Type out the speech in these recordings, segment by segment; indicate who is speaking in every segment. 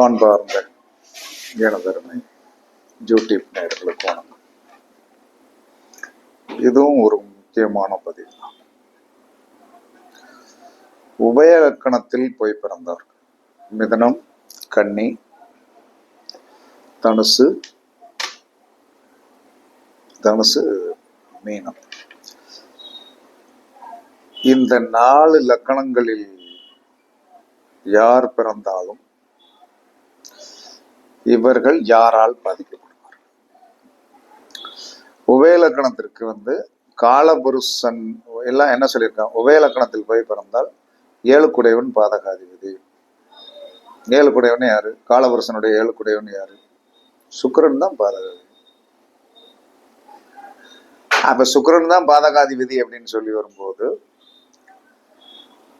Speaker 1: அன்பார்ந்த எனதருமை யூடியூப் நேர்களுக்கு வணக்கம் இதுவும் ஒரு முக்கியமான பதிவு தான். உபயலக்கணத்தில் போய் பிறந்தார். மிதனம் கன்னி தனுசு தனுசு மீனம். இந்த நாலு லக்கணங்களில் யார் பிறந்தாலும் இவர்கள் யாரால் பாதிக்கப்படுவார் உபயலக்கணத்திற்கு வந்து காலபுருஷன் எல்லாம் என்ன சொல்லியிருக்காங்க? உபயலக்கணத்தில் போய் பிறந்தால் ஏழுக்குடையவன் பாதகாதிபதி. ஏழுக்குடையவன் யாரு? காலபுருஷனுடைய ஏழுக்குடையவன் யாரு? சுக்கரன் தான் பாதகாதிபதி. அப்ப சுக்கிரன் தான் பாதகாதிபதி அப்படின்னு சொல்லி வரும்போது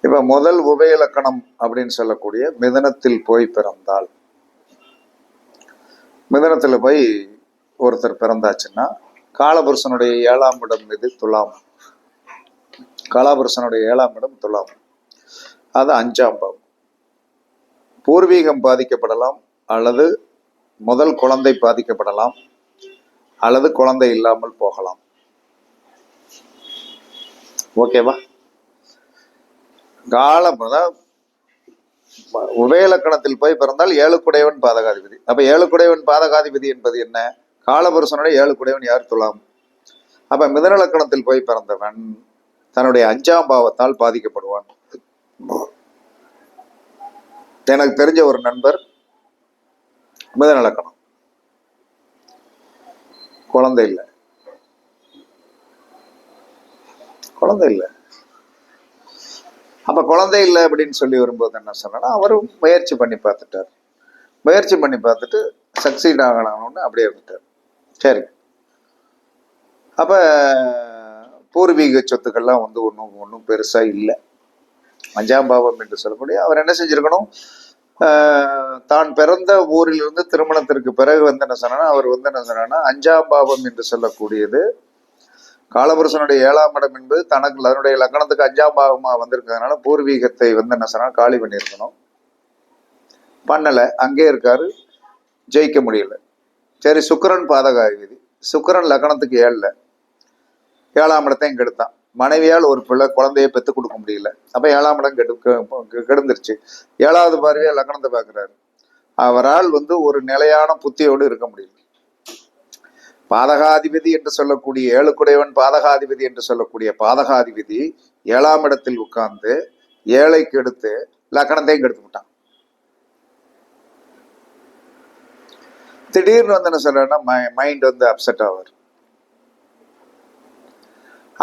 Speaker 1: இப்ப முதல் உபயலக்கணம் அப்படின்னு சொல்லக்கூடிய மிதனத்தில் போய் பிறந்தால் மிதனத்தில் போய் ஒருத்தர் பிறந்தாச்சுன்னா காலபுருஷனுடைய ஏழாம் இடம் மீது துலாம். காலபுருஷனுடைய ஏழாம் இடம் துலாம். அது அஞ்சாம் பாவம். பூர்வீகம் பாதிக்கப்படலாம் அல்லது முதல் குழந்தை பாதிக்கப்படலாம் அல்லது குழந்தை இல்லாமல் போகலாம். ஓகேவா? காலம் அதாவது உபயலக்கணத்தில் போய் பிறந்தால் ஏழுக்குடையவன் பாதகாதிபதி. அப்ப ஏழுக்குடையவன் பாதகாதிபதி என்பது என்ன? காலபுருஷனுடைய ஏழுக்குடையவன் யார்? துலாம். அப்ப மிதனலக்கணத்தில் போய் பிறந்தவன் தன்னுடைய அஞ்சாம் பாவத்தால் பாதிக்கப்படுவான். எனக்கு தெரிஞ்ச ஒரு நண்பர் மிதனலக்கணம். குழந்தை இல்லை. குழந்தை இல்லை. அப்போ குழந்தை இல்லை அப்படின்னு சொல்லி வரும்போது என்ன சொன்னா அவரும் முயற்சி பண்ணி பார்த்துட்டார். முயற்சி பண்ணி பார்த்துட்டு சக்சீட் ஆகலாம்னு அப்படியே விட்டார். சரி. அப்ப பூர்வீக சொத்துக்கள்லாம் வந்து ஒன்றும் ஒன்றும் பெருசா இல்லை. அஞ்சாம் பாவம் என்று சொல்லக்கூடிய அவர் என்ன செஞ்சிருக்கணும்? ஆஹ் தான் பிறந்த ஊரிலிருந்து திருமணத்திற்கு பிறகு வந்து என்ன சொன்னா அவர் வந்து என்ன சொன்னா அஞ்சாம் பாவம் என்று சொல்லக்கூடியது காலபுருஷனுடைய ஏழாம் இடம் என்பது தனக்கு அதனுடைய லக்கணத்துக்கு அஞ்சாம் பாகமாக வந்திருக்கிறதுனால பூர்வீகத்தை வந்து என்ன சொன்னால் காலி பண்ணியிருக்கணும். பண்ணல அங்கே இருக்காரு ஜெயிக்க முடியல. சரி சுக்கிரன் பாதகாதிபதி. சுக்கிரன் லக்கணத்துக்கு ஏழில். ஏழாம் இடத்தையும் கெடுத்தான் மனைவியால் ஒரு பிள்ளை குழந்தைய பெற்றுக் கொடுக்க முடியல. அப்போ ஏழாம் இடம் கெடு கெ- கெடுந்துருச்சு. ஏழாவது பார்வையாக லக்கணத்தை பார்க்குறாரு. அவரால் வந்து ஒரு நிலையான புத்தியோடு இருக்க முடியல. பாதகாதிபதி என்று சொல்லக்கூடிய ஏழுக்குடையவன் பாதகாதிபதி என்று சொல்லக்கூடிய பாதகாதிபதி ஏழாம் இடத்தில் உட்கார்ந்து ஏழைக்கு எடுத்து லக்கணத்தையும் கெடுத்து விட்டான். திடீர்னு வந்து என்ன சொல்றேன்னா மைண்ட் வந்து அப்செட் ஆவார்.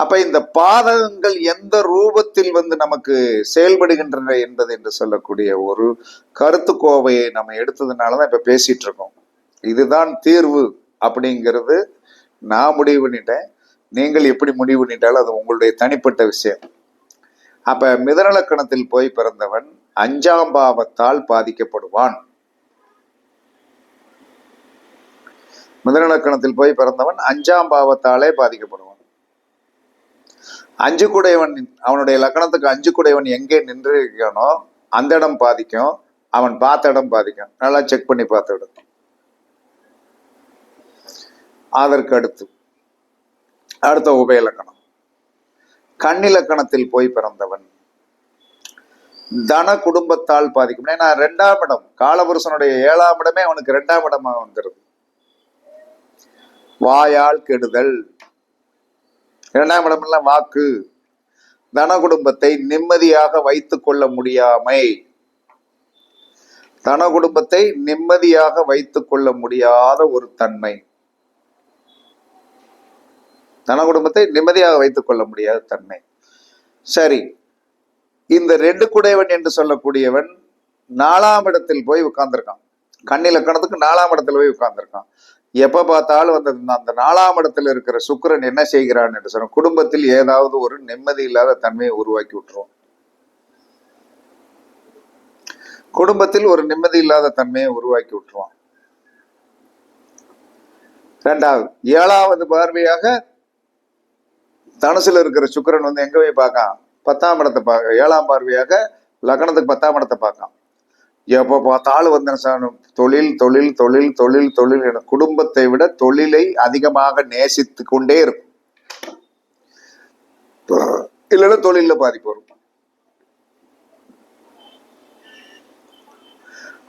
Speaker 1: அப்ப இந்த பாதகங்கள் எந்த ரூபத்தில் வந்து நமக்கு செயல்படுகின்றன என்பது என்று சொல்லக்கூடிய ஒரு கருத்து கோவையை நம்ம எடுத்ததுனாலதான் இப்ப பேசிட்டு இருக்கோம். இதுதான் தீர்வு. அப்படிங்கிறது நான் முடிவு பண்ணிட்டேன். நீங்கள் எப்படி முடிவு பண்ணிட்டாலும் அது உங்களுடைய தனிப்பட்ட விஷயம். அப்ப மிதனலக்கணத்தில் போய் பிறந்தவன் அஞ்சாம் பாவத்தால் பாதிக்கப்படுவான். மிதனலக்கணத்தில் போய் பிறந்தவன் அஞ்சாம் பாவத்தாலே பாதிக்கப்படுவான். அஞ்சு குடையவன் அவனுடைய லக்கணத்துக்கு அஞ்சு குடையவன் எங்கே நின்று இருக்கானோ அந்த இடம் பாதிக்கும் அவன் பார்த்த இடம் பாதிக்கும். நல்லா செக் பண்ணி பார்த்து இடம். அதற்கு அடுத்து அடுத்த உபயலக்கணம். கண்ணிலக்கணத்தில் போய் பிறந்தவன். தன குடும்பத்தால் பாதிக்கும். ஏன்னா ரெண்டாம் இடம் காலபுருஷனுடைய ஏழாம் இடமே அவனுக்கு ரெண்டாம் இடமா வந்துருது வாயால் கெடுதல். இரண்டாம் இடமெல்லாம் வாக்கு. தன குடும்பத்தை நிம்மதியாக வைத்துக் கொள்ள முடியாமை. தன குடும்பத்தை நிம்மதியாக வைத்துக் கொள்ள முடியாத ஒரு தன்மை. தன குடும்பத்தை நிம்மதியாக வைத்துக் கொள்ள முடியாத தன்மை. சரி இந்த ரெண்டு குடையவன் என்று சொல்லக்கூடியவன் நாலாம் இடத்தில் போய் உட்கார்ந்திருக்கான். கண்ணிலக்கணத்துக்கு நாலாம் இடத்துல போய் உட்கார்ந்திருக்கான். எப்ப பார்த்தாலும் அந்த அந்த நாலாம் இடத்துல இருக்கிற சுக்கிரன் என்ன செய்கிறான் என்று சொன்ன குடும்பத்தில் ஏதாவது ஒரு நிம்மதி இல்லாத தன்மையை உருவாக்கி விட்டுருவான். குடும்பத்தில் ஒரு நிம்மதி இல்லாத தன்மையை உருவாக்கி விட்டுருவான். ரெண்டாவது ஏழாவது பார்வையாக தனுசுல இருக்கிற சுக்கிரன் வந்து எங்க போய் பார்க்கான்? பத்தாம் இடத்தை பார்க்க ஏழாம் பார்வையாக லக்னத்துக்கு பத்தாம் இடத்தை பார்க்கான். எப்போ பார்த்தாலும் வந்து தொழில் தொழில் தொழில் தொழில் தொழில் என குடும்பத்தை விட தொழிலை அதிகமாக நேசித்து கொண்டே இருக்கும். இல்லைன்னா தொழில பாதிப்பு வரும்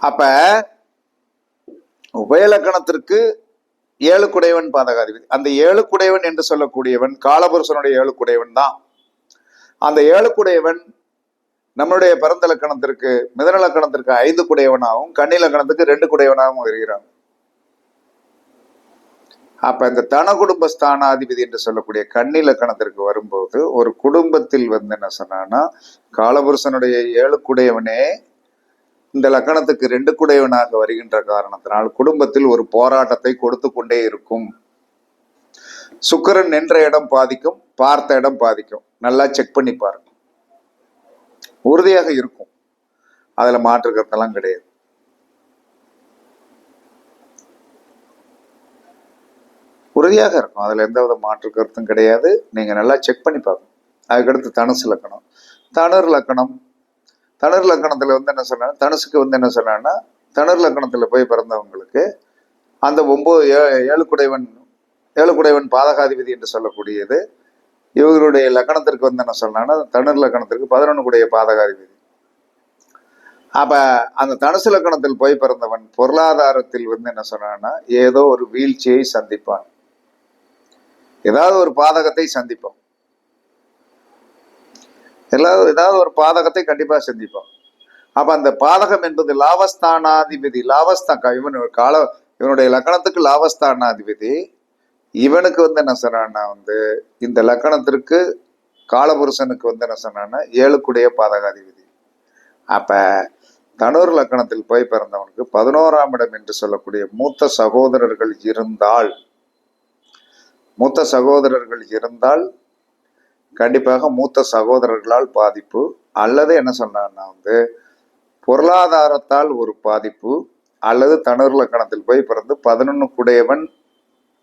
Speaker 1: அப்ப உபயலக்கணத்திற்கு ஏழு குடைவன் பாதகாதிபதி. அந்த ஏழு குடைவன் என்று சொல்லக்கூடியவன் காலபுருஷனுடைய ஏழு குடைவன் தான். அந்த ஏழு குடையவன் நம்மளுடைய பிறந்த லக்கணத்திற்கு மிதன லக்கணத்திற்கு ஐந்து குடையவனாகவும் கன்னி லக்கணத்துக்கு ரெண்டு குடையவனாகவும் வருகிறான் அப்ப இந்த தன குடும்ப ஸ்தானாதிபதி என்று சொல்லக்கூடிய கன்னி லக்கணத்திற்கு வரும்போது ஒரு குடும்பத்தில் வந்து என்ன சொன்னான்னா காலபுருஷனுடைய ஏழு குடையவனே இந்த லக்கணத்துக்கு ரெண்டு குடையவனாக வருகின்ற காரணத்தினால் குடும்பத்தில் ஒரு போராட்டத்தை கொடுத்து கொண்டே இருக்கும். சுக்கரன் நின்ற இடம் பாதிக்கும் பார்த்த இடம் பாதிக்கும். நல்லா செக் பண்ணி பாருங்க. உறுதியாக இருக்கும். அதுல மாற்று கருத்தெல்லாம் கிடையாது. உறுதியாக இருக்கும். அதுல எந்த வித மாற்று கருத்தும் கிடையாது. நீங்க நல்லா செக் பண்ணி பார்க்கணும். அதுக்கடுத்து தனுசு லக்கணம். தனுர் லக்கணம் தணர் லக்கணத்தில் வந்து என்ன சொன்னா தனுசுக்கு வந்து என்ன சொன்னான்னா தணர் லக்கணத்தில் போய் பிறந்தவங்களுக்கு அந்த ஒம்பது ஏ- ஏழு குடைவன் ஏழு குடைவன் பாதகாதிபதி என்று சொல்லக்கூடியது இவர்களுடைய லக்கணத்திற்கு வந்து என்ன சொன்னான்னா தணர் லக்கணத்திற்கு பதினொன்று குடைய பாதகாதிபதி. அப்ப அந்த தனுசு லக்கணத்தில் போய் பிறந்தவன் பொருளாதாரத்தில் வந்து என்ன சொன்னான்னா ஏதோ ஒரு வீழ்ச்சியை சந்திப்பான். ஏதாவது ஒரு பாதகத்தை சந்திப்பான். எல்லாரும் ஏதாவது ஒரு பாதகத்தை கண்டிப்பாக சந்திப்போம். அப்போ அந்த பாதகம் என்பது லாபஸ்தானாதிபதி லாபஸ்தான் இவன் கால இவனுடைய லக்கணத்துக்கு லாபஸ்தானாதிபதி. இவனுக்கு வந்து என்ன சொன்னான்னா வந்து இந்த லக்கணத்திற்கு காலபுருஷனுக்கு வந்து என்ன சொன்னான்னா ஏழுக்குடைய பாதகாதிபதி. அப்போ தனுர் லக்கணத்தில் போய் பிறந்தவனுக்கு பதினோராம் இடம் என்று சொல்லக்கூடிய மூத்த சகோதரர்கள் இருந்தால் மூத்த சகோதரர்கள் இருந்தால் கண்டிப்பாக மூத்த சகோதரர்களால் பாதிப்பு அல்லது என்ன சொன்னான்னா வந்து பொருளாதாரத்தால் ஒரு பாதிப்பு அல்லது தனுர் லக்கணத்தில் போய் பிறந்து பதினொன்னு குடையவன்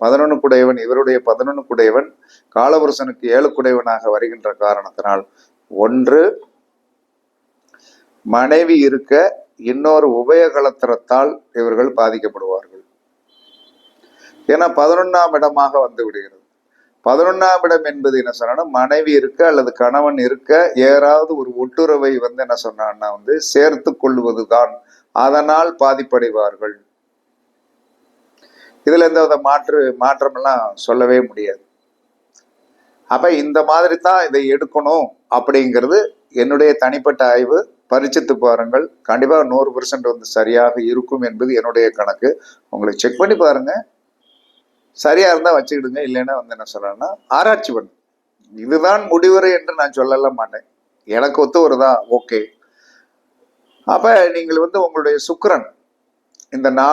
Speaker 1: பதினொன்று குடையவன் இவருடைய பதினொன்று குடையவன் காலபுருஷனுக்கு ஏழு குடையவனாக வருகின்ற காரணத்தினால் ஒன்று மனைவி இருக்க இன்னொரு உபயகலத்திரத்தால் இவர்கள் பாதிக்கப்படுவார்கள். ஏன்னா பதினொன்னாம் இடமாக வந்து விடுகிறது. பதினொன்னாம் இடம் என்பது என்ன சொன்னா மனைவி இருக்க அல்லது கணவன் இருக்க ஏறாவது ஒரு ஒட்டுறவை வந்து என்ன சொன்னான்னா வந்து சேர்த்து கொள்வதுதான். அதனால் பாதிப்படைவார்கள். இதுல எந்த வித மாற்று மாற்றமெல்லாம் சொல்லவே முடியாது. அப்ப இந்த மாதிரி தான் இதை எடுக்கணும் அப்படிங்கிறது என்னுடைய தனிப்பட்ட ஆய்வு. பரிச்சித்து பாருங்கள். கண்டிப்பாக நூறு பர்சன்ட் வந்து சரியாக இருக்கும் என்பது என்னுடைய கணக்கு. உங்களுக்கு செக் பண்ணி பாருங்கள் சரியா இருந்தா வச்சுக்கிடுங்க இல்லைன்னா வந்து என்ன சொல்றேன்னா ஆராய்ச்சி பண்ணு. இதுதான் முடிவுரை என்று நான் சொல்லல மாட்டேன். எனக்கு ஒத்து வருதா? ஓகே. அப்ப நீங்கள் வந்து உங்களுடைய சுக்கரன் இந்த நா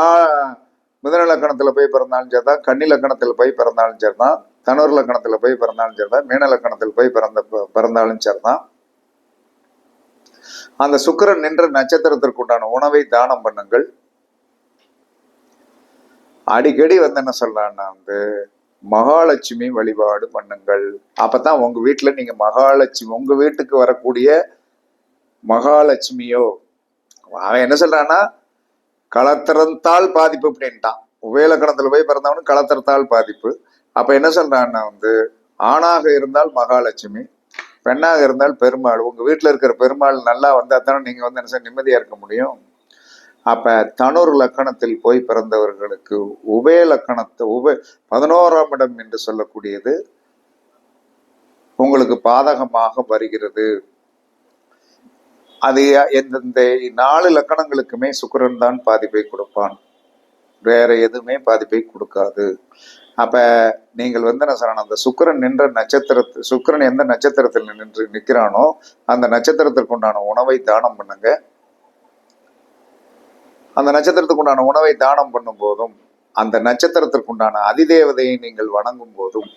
Speaker 1: மிதன லக்கணத்துல போய் பிறந்தாலும் சரிதான் கன்னி லக்கணத்துல போய் பிறந்தாலும் சரிதான் தனுர் லக்கணத்துல போய் பிறந்தாலும் சரிதான் மீன லக்கணத்தில் போய் பிறந்த பிறந்தாலும் சரிதான். அந்த சுக்கரன் நின்ற நட்சத்திரத்திற்கு உண்டான உணவை தானம் பண்ணுங்கள். அடிக்கடி வந்து என்ன சொல்லலான்னா வந்து மகாலட்சுமி வழிபாடு பண்ணுங்கள். அப்பதான் உங்க வீட்டுல நீங்க மகாலட்சுமி உங்க வீட்டுக்கு வரக்கூடிய மகாலட்சுமியோ அவன் என்ன சொல்றான்னா களத்திறந்தால் பாதிப்பு அப்படின்ட்டான். உபயலக்கணத்துல போய் பிறந்தவனு களத்திறத்தால் பாதிப்பு. அப்ப என்ன சொல்றான்னா வந்து ஆணாக இருந்தால் மகாலட்சுமி பெண்ணாக இருந்தால் பெருமாள். உங்க வீட்டுல இருக்கிற பெருமாள் நல்லா வந்தா தானே நீங்க வந்து என்ன செய்ய நிம்மதியா இருக்க முடியும்? அப்ப தனுர் லக்கணத்தில் போய் பிறந்தவர்களுக்கு உபய லக்கணத்தை உப பதினோராம் இடம் என்று சொல்லக்கூடியது உங்களுக்கு பாதகமாக வருகிறது. அது எந்தெந்த நாலு லக்கணங்களுக்குமே சுக்கிரன் தான் பாதிப்பை கொடுப்பான். வேற எதுவுமே பாதிப்பை கொடுக்காது. அப்ப நீங்கள் வந்து என்ன சொல்லணும் அந்த சுக்கிரன் நின்ற நட்சத்திரத்து சுக்கிரன் எந்த நட்சத்திரத்தில் நின்று நிற்கிறானோ அந்த நட்சத்திரத்திற்கு உண்டான உணவை தானம் பண்ணுங்க. அந்த நட்சத்திரத்துக்கு உண்டான உணவை தானம் பண்ணும் போதும் அந்த நட்சத்திரத்திற்கு உண்டான அதிதேவதையை நீங்கள் வணங்கும் போதும்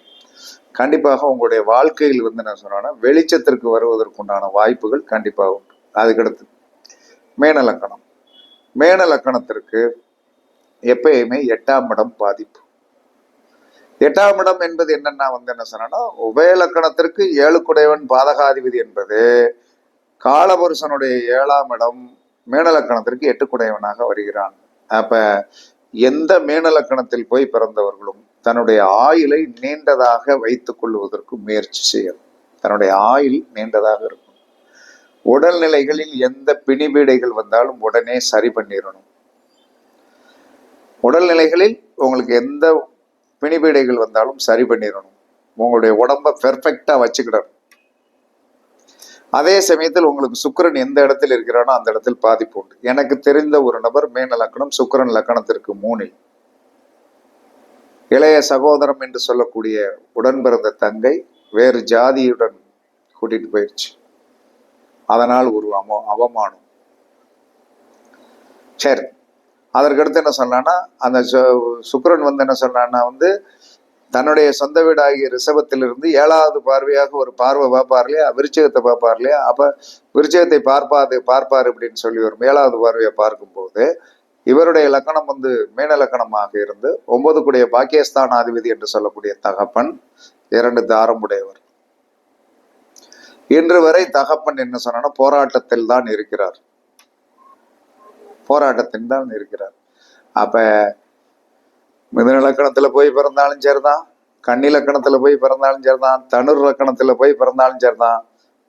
Speaker 1: கண்டிப்பாக உங்களுடைய வாழ்க்கையில் வந்து என்ன சொன்னா வெளிச்சத்திற்கு வருவதற்குண்டான வாய்ப்புகள் கண்டிப்பாக உண்டு. அதுக்கடுத்து மேன லக்கணம். எப்பயுமே எட்டாம் இடம் பாதிப்பு. எட்டாம் இடம் என்பது என்னன்னா வந்து என்ன சொன்னா உபயலக்கணத்திற்கு ஏழுக்குடையவன் பாதகாதிபதி என்பது காலபுருஷனுடைய ஏழாம் இடம் மேனலக்கணத்திற்கு எட்டுக்குடையவனாக வருகிறான். அப்ப எந்த மேனலக்கணத்தில் போய் பிறந்தவர்களும் தன்னுடைய ஆயுளை நீண்டதாக வைத்துக் கொள்வதற்கு முயற்சி செய்யணும். தன்னுடைய ஆயுள் நீண்டதாக இருக்கும். உடல்நிலைகளில் எந்த பிணிபீடைகள் வந்தாலும் உடனே சரி பண்ணிடணும். உடல்நிலைகளில் உங்களுக்கு எந்த பிணிபீடைகள் வந்தாலும் சரி பண்ணிடணும். உங்களுடைய உடம்பை பெர்ஃபெக்டாக வச்சுக்கிடணும். அதே சமயத்தில் உங்களுக்கு சுக்கிரன் எந்த இடத்தில் இருக்கிறானோ அந்த இடத்தில் பாதிப்பு உண்டு. எனக்கு தெரிந்த ஒரு நபர் மேன லக்கணம் சுக்கிரன் லக்கணத்திற்கு மூணில் இளைய சகோதரம் என்று சொல்லக்கூடிய உடன் பிறந்த தங்கை வேறு ஜாதியுடன் கூட்டிட்டு போயிடுச்சு அதனால் ஒரு அவ அவமானம். சரி. அதற்கடுத்து என்ன சொன்னான்னா அந்த சு- வந்து என்ன சொன்னான்னா வந்து தன்னுடைய சொந்த வீடாகிய ரிஷபத்திலிருந்து ஏழாவது பார்வையாக ஒரு பார்வை பார்ப்பார் இல்லையா விருச்சகத்தை பார்ப்பார் இல்லையா அப்ப விருச்சகத்தை பார்ப்பாது பார்ப்பார் அப்படின்னு சொல்லி ஒரு ஏழாவது பார்வையை பார்க்கும்போது இவருடைய லக்கணம் வந்து மீன லக்கணமாக இருந்து ஒன்பது கூடிய பாக்கியஸ்தானாதிபதி என்று சொல்லக்கூடிய தகப்பன் இரண்டு தாரம் உடையவர் இன்று வரை தகப்பன் என்ன சொன்னா போராட்டத்தில் தான் இருக்கிறார். போராட்டத்தில் தான் இருக்கிறார். அப்ப மிதுன போய் பிறந்தாலும் சரிதான் கண்ணிலக்கணத்தில் போய் பிறந்தாலும் சரிதான் தனுர் லக்கணத்துல போய் பிறந்தாலும் சரிதான்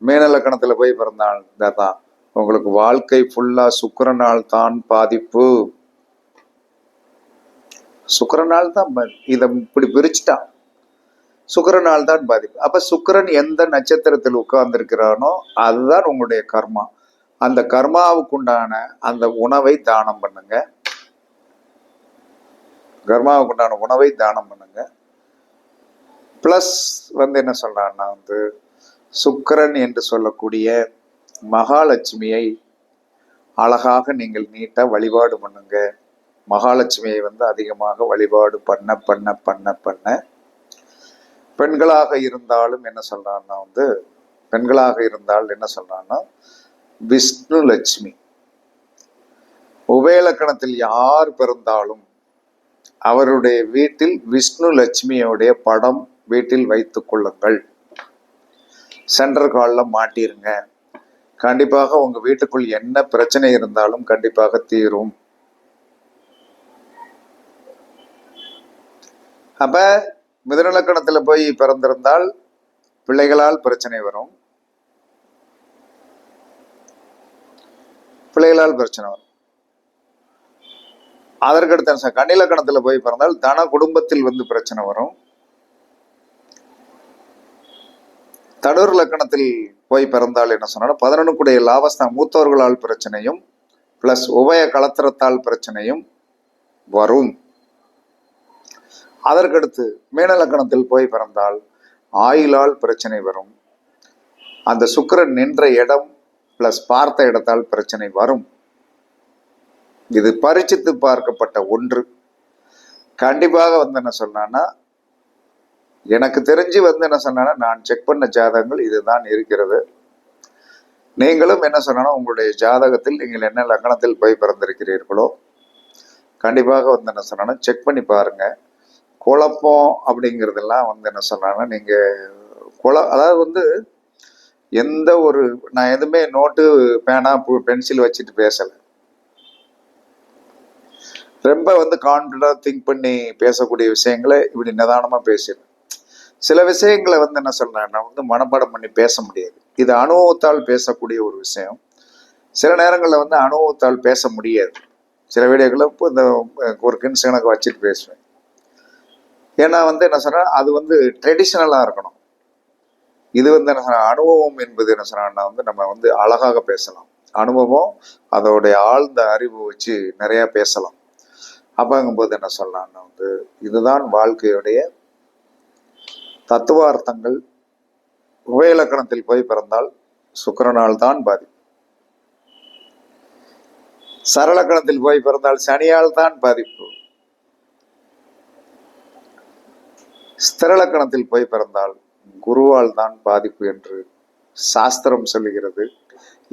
Speaker 1: மீன லக்கணத்துல போய் பிறந்தாலும் சரிதான். உங்களுக்கு வாழ்க்கை ஃபுல்லா சுக்கரனால் தான் பாதிப்பு. சுக்கிரனால் தான் இதை இப்படி பிரிச்சுட்டான். சுக்கரனால் தான் பாதிப்பு. அப்ப சுக்கிரன் எந்த நட்சத்திரத்தில் உட்கார்ந்திருக்கிறானோ அதுதான் உங்களுடைய கர்மா. அந்த கர்மாவுக்குண்டான அந்த உணவை தானம் பண்ணுங்க. கர்மாவுக்கு உண்டான உணவை தானம் பண்ணுங்க. ப்ளஸ் வந்து என்ன சொல்கிறான்னா வந்து சுக்கரன் என்று சொல்லக்கூடிய மகாலட்சுமியை அழகாக நீங்கள் நீட்டாக வழிபாடு பண்ணுங்க. மகாலட்சுமியை வந்து அதிகமாக வழிபாடு பண்ண பண்ண பண்ண பண்ண. பெண்களாக இருந்தாலும் என்ன சொல்கிறான்னா வந்து பெண்களாக இருந்தால் என்ன சொல்கிறான்னா விஷ்ணு லட்சுமி உபயலக்கணத்தில் யார் பிறந்தாலும் அவருடைய வீட்டில் விஷ்ணு லட்சுமியோடைய படம் வீட்டில் வைத்துக் கொள்ளுங்கள். சென்டர் காலில் மாட்டிருங்க. கண்டிப்பாக உங்க வீட்டுக்குள் என்ன பிரச்சனை இருந்தாலும் கண்டிப்பாக தீரும். அப்ப மிதுனலக்கணத்துல போய் பிறந்திருந்தால் பிள்ளைகளால் பிரச்சனை வரும். பிள்ளைகளால் பிரச்சனை வரும். அதற்கடுத்த கண்ணிலக்கணத்துல போய் பிறந்தால் தன குடும்பத்தில் வந்து பிரச்சனை வரும். தடூர் லக்கணத்தில் போய் பிறந்தால் என்ன சொன்னா பதினொன்னுக்குடைய லாபஸ்தான் மூத்தவர்களால் பிரச்சனையும் பிளஸ் உபய கலத்திரத்தால் பிரச்சனையும் வரும். அதற்கடுத்து மீன லக்கணத்தில் போய் பிறந்தால் ஆயிலால் பிரச்சனை வரும். அந்த சுக்கிரன் நின்ற இடம் பிளஸ் பார்த்த இடத்தால் பிரச்சனை வரும். இது பரிச்சித்து பார்க்கப்பட்ட ஒன்று. கண்டிப்பாக வந்து என்ன சொன்னான்னா எனக்கு தெரிஞ்சு வந்து என்ன சொன்னா நான் செக் பண்ண ஜாதகங்கள் இதுதான் இருக்கிறது. நீங்களும் என்ன சொன்னா உங்களுடைய ஜாதகத்தில் நீங்கள் என்ன லக்னத்தில் போய் பிறந்திருக்கிறீர்களோ கண்டிப்பாக வந்து என்ன சொன்னா செக் பண்ணி பாருங்க. குழப்பம் அப்படிங்கிறதெல்லாம் வந்து என்ன சொன்னா நீங்க குழ அதாவது வந்து எந்த ஒரு நான் எதுவுமே நோட்டு பேனா பென்சில் வச்சுட்டு பேசலை. ரொம்ப வந்து கான்ஃபிடண்டாக திங்க் பண்ணி பேசக்கூடிய விஷயங்களை இப்படி நிதானமாக பேசிடுறேன் சில விஷயங்களை வந்து என்ன சொல்கிறேன் நான் வந்து மனப்பாடம் பண்ணி பேச முடியாது. இது அனுபவத்தால் பேசக்கூடிய ஒரு விஷயம். சில நேரங்களில் வந்து அனுபவத்தால் பேச முடியாது. சில வீடியோக்களை இப்போ இந்த ஒரு கிண்ஸ் எனக்கு வச்சுட்டு பேசுவேன். ஏன்னா வந்து என்ன சொல்கிறேன் அது வந்து ட்ரெடிஷ்னலாக இருக்கணும். இது வந்து என்ன சொன்னா அனுபவம் என்பது என்ன சொன்னா வந்து நம்ம வந்து அழகாக பேசலாம். அனுபவம் அதோடைய ஆழ்ந்த அறிவு வச்சு நிறையா பேசலாம். அப்பங்கும்போது என்ன சொல்லலாம்னு வந்து இதுதான் வாழ்க்கையுடைய தத்துவார்த்தங்கள். உபயலக்கணத்தில் போய் பிறந்தால் சுக்கிரனால் தான் பாதிப்பு. சரளக்கணத்தில் போய் பிறந்தால் சனியால் தான் பாதிப்பு. ஸ்திரலக்கணத்தில் போய் பிறந்தால் குருவால் தான் பாதிப்பு என்று சாஸ்திரம் சொல்லுகிறது.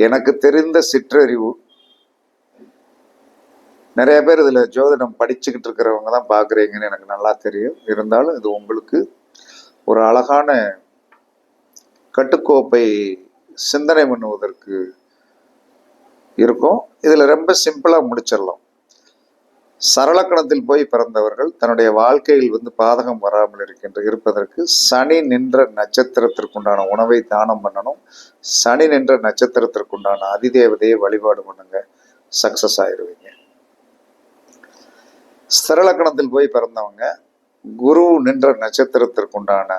Speaker 1: எனக்கு தெரிந்த சிற்றறிவு நிறைய பேர் இதில் ஜோதிடம் படிச்சுக்கிட்டு இருக்கிறவங்க தான் பார்க்குறீங்கன்னு எனக்கு நல்லா தெரியும். இருந்தாலும் இது உங்களுக்கு ஒரு அழகான கட்டுக்கோப்பை சிந்தனை பண்ணுவதற்கு இருக்கும். இதில் ரொம்ப சிம்பிளாக முடிச்சிடலாம். சரளக்கணத்தில் போய் பிறந்தவர்கள் தன்னுடைய வாழ்க்கையில் வந்து பாதகம் வராமல் இருக்கின்ற இருப்பதற்கு சனி நின்ற நட்சத்திரத்திற்குண்டான உணவை தானம் பண்ணணும். சனி நின்ற நட்சத்திரத்திற்குண்டான அதிதேவதையை வழிபாடு பண்ணுங்க. சக்சஸ் ஆயிடுவீங்க சரளக்கணத்தில் போய் பிறந்தவங்க குரு நின்ற நட்சத்திரத்திற்குண்டான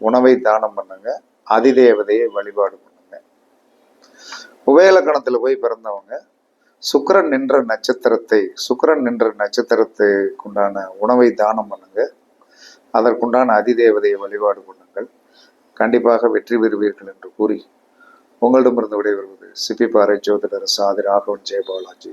Speaker 1: உணவை தானம் பண்ணுங்க அதிதேவதையை வழிபாடு பண்ணுங்க. உபயலக்கணத்தில் போய் பிறந்தவங்க சுக்கரன் நின்ற நட்சத்திரத்தை சுக்கரன் நின்ற நட்சத்திரத்துக்குண்டான உணவை தானம் பண்ணுங்க அதற்குண்டான அதிதேவதையை வழிபாடு பண்ணுங்கள். கண்டிப்பாக வெற்றி பெறுவீர்கள் என்று கூறி உங்களிடமிருந்து விடைபெறுவது சிப்பிப்பாறை ஜோதிடர் சாதி ராகவன் ஜெயபாலாஜி.